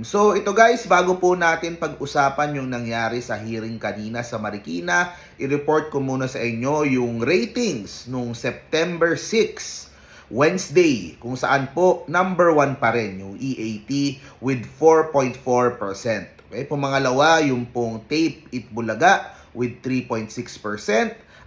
So ito guys, bago po natin pag-usapan yung nangyari sa hearing kanina sa Marikina, i-report ko muna sa inyo yung ratings nung September 6, Wednesday, kung saan po number 1 pa rin yung EAT with 4.4%. Okay, pumangalawa yung pong Tape It Bulaga with 3.6%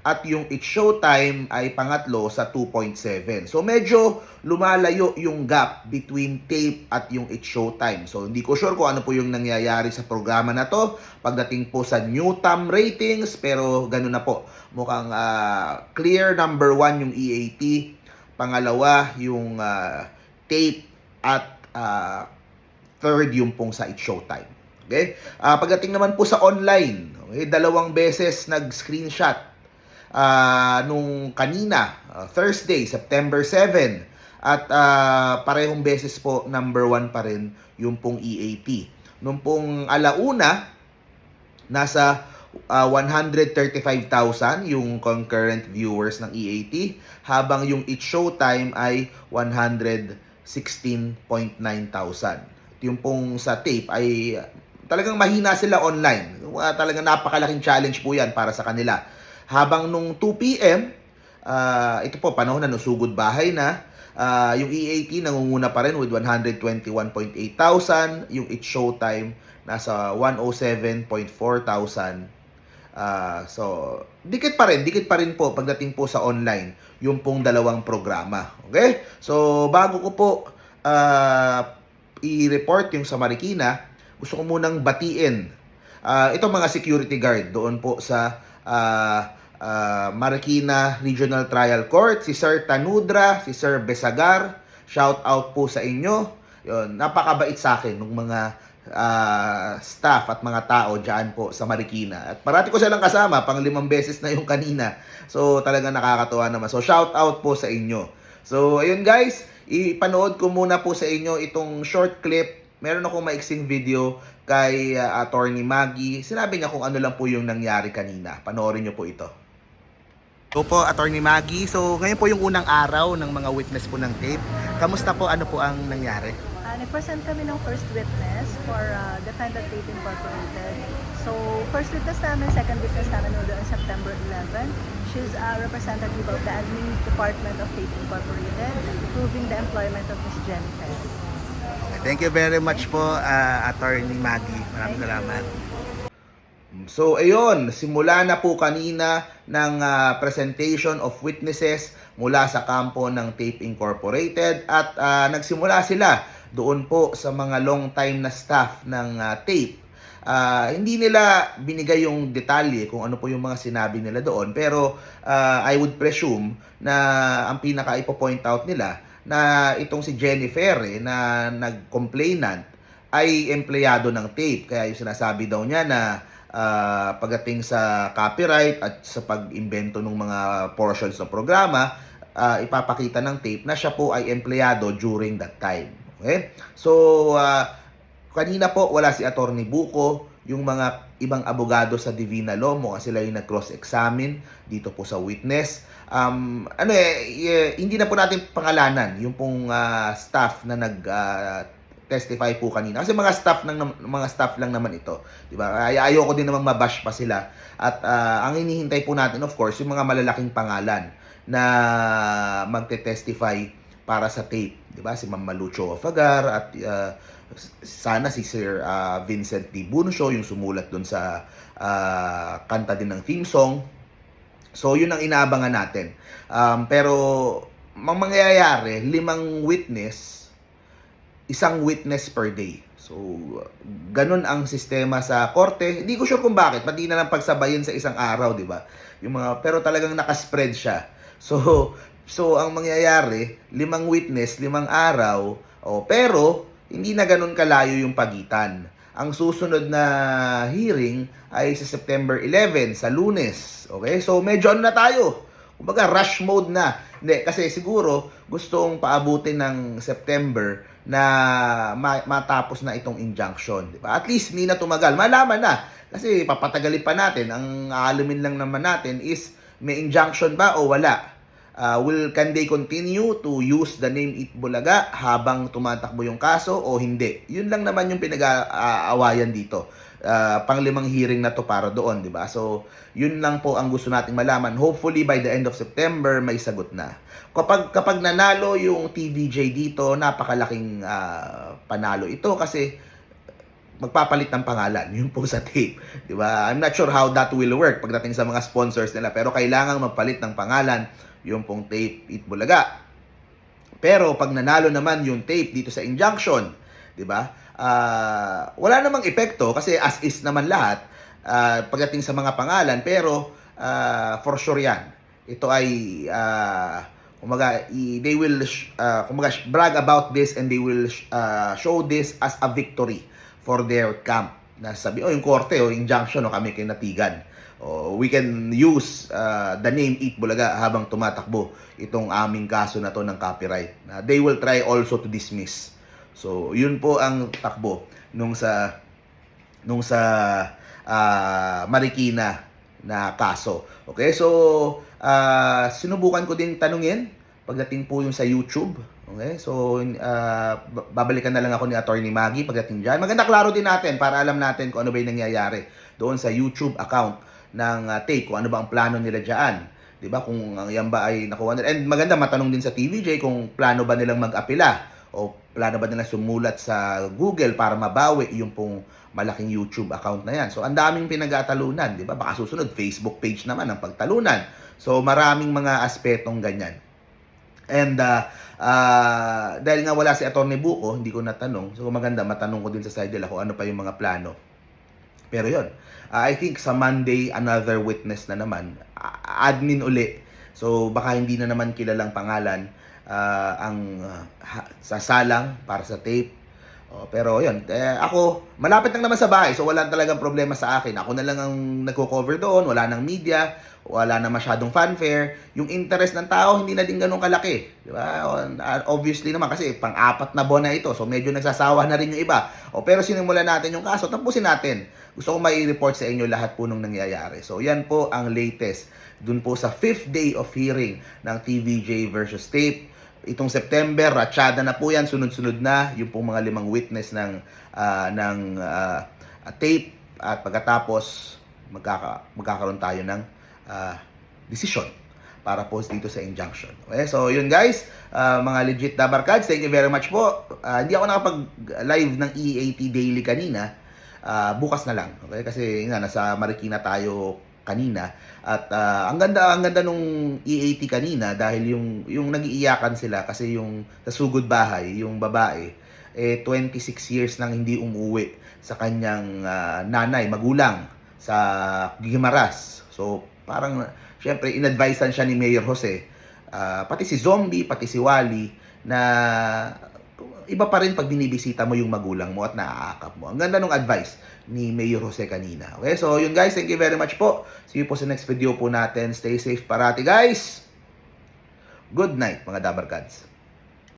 at yung It's Showtime ay pangatlo sa 2.7. So medyo lumalayo yung gap between tape at yung It's Showtime. So hindi ko sure kung ano po yung nangyayari sa programa na to pagdating po sa new time ratings pero ganun na po. Mukhang ah, clear number one yung EAT, pangalawa yung ah, tape at ah, third yung pong sa It's Showtime. Okay? Ah, pagdating naman po sa online, okay, dalawang beses nag-screenshot ah, nung kanina, ah, Thursday, September 7. At ah, parehong beses po, number 1 pa rin yung pong EAT. Nung pong alauna, nasa ah, 135,000 yung concurrent viewers ng EAT, habang yung It Showtime ay 116.9 thousand. Yung pong sa tape ay talagang mahina sila online. Uh, talagang napakalaking challenge po yan para sa kanila. Habang nung 2 p.m., ah, ito po, panahon na nusugod bahay na, ah, yung EAT nangunguna pa rin with 121.8 thousand. Yung It's Showtime nasa 107.4 thousand. Ah, so, dikit pa rin, dikit pa rin po pagdating po sa online yung pong dalawang programa. Okay? So, bago ko po ah, i-report yung sa Marikina, gusto ko munang batiin ah, itong mga security guard doon po sa ah, ah, Marikina Regional Trial Court, si Sir Tanudra, si Sir Besagar, shout out po sa inyo. Yun, napakabait sa akin ng mga ah, staff at mga tao diyan po sa Marikina. At parati ko silang kasama, pang limang beses na yung kanina. So talaga nakakatuwa naman. So shout out po sa inyo. So ayun guys, ipanood ko muna po sa inyo itong short clip. Meron akong maiksing video kay ah, Attorney Maggie. Sinabi niya kung ano lang po yung nangyari kanina. Panoorin niyo po ito. So po, Attorney Maggie. So ngayon po yung unang araw ng mga witness po ng tape. Kamusta po? Ano po ang nangyari? Uh, nag-present kami ng first witness for uh, Defendant Tape Incorporated. So, first witness namin, second witness namin no, on September 11. She's a representative of the Admin Department of Tape Incorporated, proving the employment of Ms. Jennifer. Thank you very much po, uh, Attorney Maggie. Maraming salamat. So, ayun, simula na po kanina ng ah, presentation of witnesses mula sa kampo ng Tape Incorporated at ah, nagsimula sila doon po sa mga long time na staff ng ah, Tape. Ah, hindi nila binigay yung detalye kung ano po yung mga sinabi nila doon pero ah, I would presume na ang pinaka ipo-point out nila na itong si Jennifer eh, na nag-complainant ay empleyado ng tape. Kaya yung sinasabi daw niya na ah, pagdating sa copyright at sa pag-imbento ng mga portions ng programa, ah, ipapakita ng tape na siya po ay empleyado during that time. Okay? So, ah, kanina po wala si Attorney Buko, yung mga ibang abogado sa Divina Law, mukhang sila yung nag-cross-examine dito po sa witness. Um, ano eh, eh, hindi na po natin pangalanan yung pong ah, staff na nag ah, testify po kanina kasi mga staff ng mga staff lang naman ito, 'di ba? Ay ayoko din namang mabash pa sila. At ah, ang hinihintay po natin of course yung mga malalaking pangalan na magte-testify para sa tape, 'di ba? Si Ma'am Malucho at ah, sana si Sir ah, Vincent D. Bunso yung sumulat doon sa ah, kanta din ng theme song. So yun ang inaabangan natin. Um, pero mang mangyayari, limang witness, isang witness per day. So, ganun ang sistema sa korte. Hindi ko sure kung bakit. Pati na lang pagsabayin sa isang araw, di ba? Yung mga, pero talagang nakaspread siya. So, so ang mangyayari, limang witness, limang araw, oh, pero hindi na ganun kalayo yung pagitan. Ang susunod na hearing ay sa September 11, sa lunes. Okay? So, medyo ano na tayo? Kumbaga, rush mode na. Hindi, kasi siguro gustong paabutin ng September na ma- matapos na itong injunction. Di ba? At least hindi na tumagal. Malaman na. Kasi papatagalin pa natin. Ang aalamin lang naman natin is may injunction ba o wala. Uh, will can they continue to use the name Itbulaga habang tumatakbo yung kaso o hindi? Yun lang naman yung pinag-aawayan dito. Uh, panglimang hearing na to para doon, di ba? So, yun lang po ang gusto nating malaman. Hopefully, by the end of September, may sagot na. Kapag, kapag nanalo yung TVJ dito, napakalaking ah, panalo ito kasi magpapalit ng pangalan, yun po sa tape. Di ba? I'm not sure how that will work pagdating sa mga sponsors nila, pero kailangan magpalit ng pangalan, yung pong tape Itbulaga. Pero pag nanalo naman yung tape dito sa injunction, 'di ba? Ah, wala namang epekto kasi as is naman lahat ah, pagdating sa mga pangalan, pero ah, for sure 'yan. Ito ay ah, kumaga they will ah, kumaga brag about this and they will ah, show this as a victory for their camp. Na sabi, oh, yung korte, oh, injunction, oh, kami kinatigan. Oh, we can use uh, the name Eat Bulaga habang tumatakbo itong aming kaso na to ng copyright. Na they will try also to dismiss. So, yun po ang takbo nung sa nung sa ah, Marikina na kaso. Okay? So, ah, sinubukan ko din tanungin pagdating po yung sa YouTube. Okay? So, ah, b- babalikan na lang ako ni Attorney Maggie pagdating dyan. Maganda klaro din natin para alam natin kung ano ba yung nangyayari doon sa YouTube account ng uh, take, kung ano ba ang plano nila dyan. 'Di ba? Kung ang yan ba ay nakuha nila. And maganda matanong din sa TVJ kung plano ba nilang mag-apela o plano ba nilang sumulat sa Google para mabawi yung pong malaking YouTube account na yan. So, ang daming pinagatalunan, di ba? Baka susunod, Facebook page naman ang pagtalunan. So, maraming mga aspetong ganyan. And uh, uh, dahil nga wala si Atty. Buko, hindi ko natanong. So maganda matanong ko din sa side nila kung ano pa yung mga plano. Pero yon, uh, I think sa Monday another witness na naman, admin uli. So baka hindi na naman kilalang pangalan uh, ang uh, sasalang para sa tape. Oh, pero yun, eh, ako, malapit lang naman sa bahay, so wala talagang problema sa akin. Ako na lang ang nagko-cover doon, wala nang media, wala na masyadong fanfare. Yung interest ng tao, hindi na din ganun kalaki. Di ba? Uh, Obviously naman, kasi pang-apat na buwan na ito, so medyo nagsasawa na rin yung iba. O, pero sinimulan natin yung kaso, tapusin natin. Gusto ko mai-report sa inyo lahat po nung nangyayari. So, yan po ang latest. Dun po sa fifth day of hearing ng TVJ versus Tape itong September, ratsyada na po yan, sunod-sunod na yung pong mga limang witness ng ah, ng ah, ah, tape at pagkatapos magkaka, magkakaroon tayo ng ah, desisyon para po dito sa injunction. Okay, so yun guys, ah, mga legit Dabarkads, thank you very much po. Ah, hindi ako nakapag-live ng EAT Daily kanina, Ah, bukas na lang. Okay, kasi nga nasa Marikina tayo kanina at ah, ang ganda ang ganda nung EAT kanina dahil yung yung nagiiyakan sila kasi yung sa sugod bahay yung babae eh 26 years nang hindi umuwi sa kanyang ah, nanay magulang sa Gimaras so parang syempre inadvisean siya ni Mayor Jose Ah, pati si Zombie pati si Wally na iba pa rin pag binibisita mo yung magulang mo at naaakap mo. Ang ganda nung advice ni Mayor Jose kanina. Okay, so yun guys, thank you very much po. See you po sa next video po natin. Stay safe parati guys. Good night mga Dabarkads.